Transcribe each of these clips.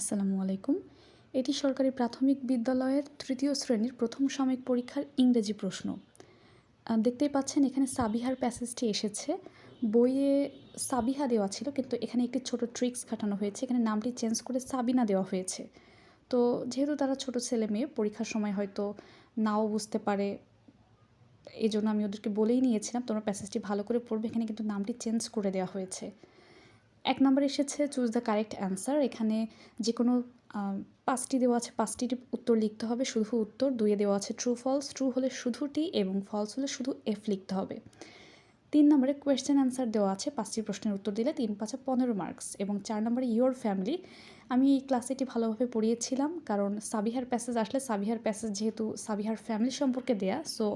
আসসালামু আলাইকুম। এটি সরকারি প্রাথমিক বিদ্যালয়ের তৃতীয় শ্রেণির প্রথম সাময়িক পরীক্ষার ইংরেজি প্রশ্ন। দেখতেই পাচ্ছেন এখানে সাবিহার প্যাসেজটি এসেছে। বইয়ে সাবিহা দেওয়া ছিল, কিন্তু এখানে একটি ছোট ট্রিক্স খাটানো হয়েছে। এখানে নামটি চেঞ্জ করে সাবিনা দেওয়া হয়েছে। তো যেহেতু তারা ছোট ছেলে মেয়ে, পরীক্ষার সময় হয়তো নাও বুঝতে পারে। এই জন্য আমি ওদেরকে বলেই নিয়েছিলাম, তোমরা প্যাসেজটি ভালো করে পড়বে। এখানে কিন্তু নামটি চেঞ্জ করে দেওয়া হয়েছে। এক নম্বর এসেছে চুজ দ্য কারেক্ট অ্যান্সার। এখানে যে কোনো পাঁচটি দেওয়া আছে পাঁচটি উত্তর লিখতে হবে, শুধু উত্তর। দুইয়ে দেওয়া আছে ট্রু ফলস ট্রু হলে শুধু টি এবং ফলস হলে শুধু এফ লিখতে হবে। তিন নম্বরে কোয়েশ্চেন অ্যান্সার দেওয়া আছে, পাঁচটি প্রশ্নের উত্তর দিলে তিন পাঁচে পনেরো মার্কস এবং চার নম্বরে ইয়োর ফ্যামিলি আমি এই ক্লাসে এটি ভালোভাবে পড়িয়েছিলাম, কারণ সাবিহার প্যাসেজ আসলে সাবিহার প্যাসেজ যেহেতু সাবিহার ফ্যামিলি সম্পর্কে দেয়া সো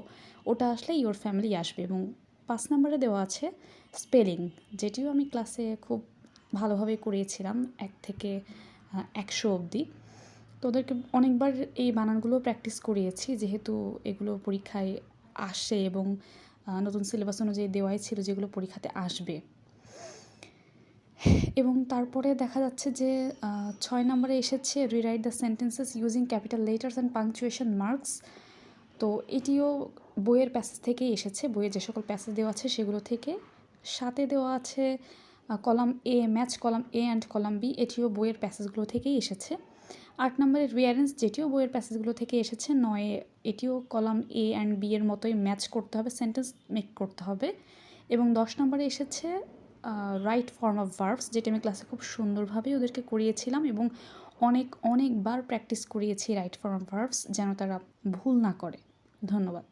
ওটা আসলে ইয়োর ফ্যামিলি আসবে এবং পাঁচ নম্বরে দেওয়া আছে স্পেলিং যেটিও আমি ক্লাসে খুব ভালোভাবে করিয়েছিলাম এক থেকে একশো অবধি। তো ওদেরকে অনেকবার এই বানানগুলো প্র্যাকটিস করিয়েছি, যেহেতু এগুলো পরীক্ষায় আসে এবং নতুন সিলেবাস অনুযায়ী দেওয়াই ছিল যেগুলো পরীক্ষাতে আসবে। এবং তারপরে দেখা যাচ্ছে যে ছয় নম্বরে এসেছে rewrite the sentences using capital letters and punctuation marks তো এটিও বইয়ের প্যাসেজ থেকেই এসেছে বইয়ের যে সকল প্যাসেজ দেওয়া আছে সেগুলো থেকে। সাথে দেওয়া আছে column A match column A and column B এটিও বইয়ের প্যাসেজগুলো থেকেই এসেছে। আট নম্বরে রিয়ারেন্স যেটিও বইয়ের প্যাসেজগুলো থেকে এসেছে, নয়ে, এটিও কলাম এ অ্যান্ড বি এর মতোই ম্যাচ করতে হবে সেন্টেন্স মেক করতে হবে। এবং দশ নম্বরে এসেছে রাইট ফর্ম অফ ভার্বস যেটা আমি ক্লাসে খুব সুন্দরভাবে ওদেরকে করিয়েছিলাম এবং অনেক, অনেকবার প্র্যাকটিস করিয়েছি রাইট ফর্ম অফ ভার্বস যেন তারা ভুল না করে। ধন্যবাদ।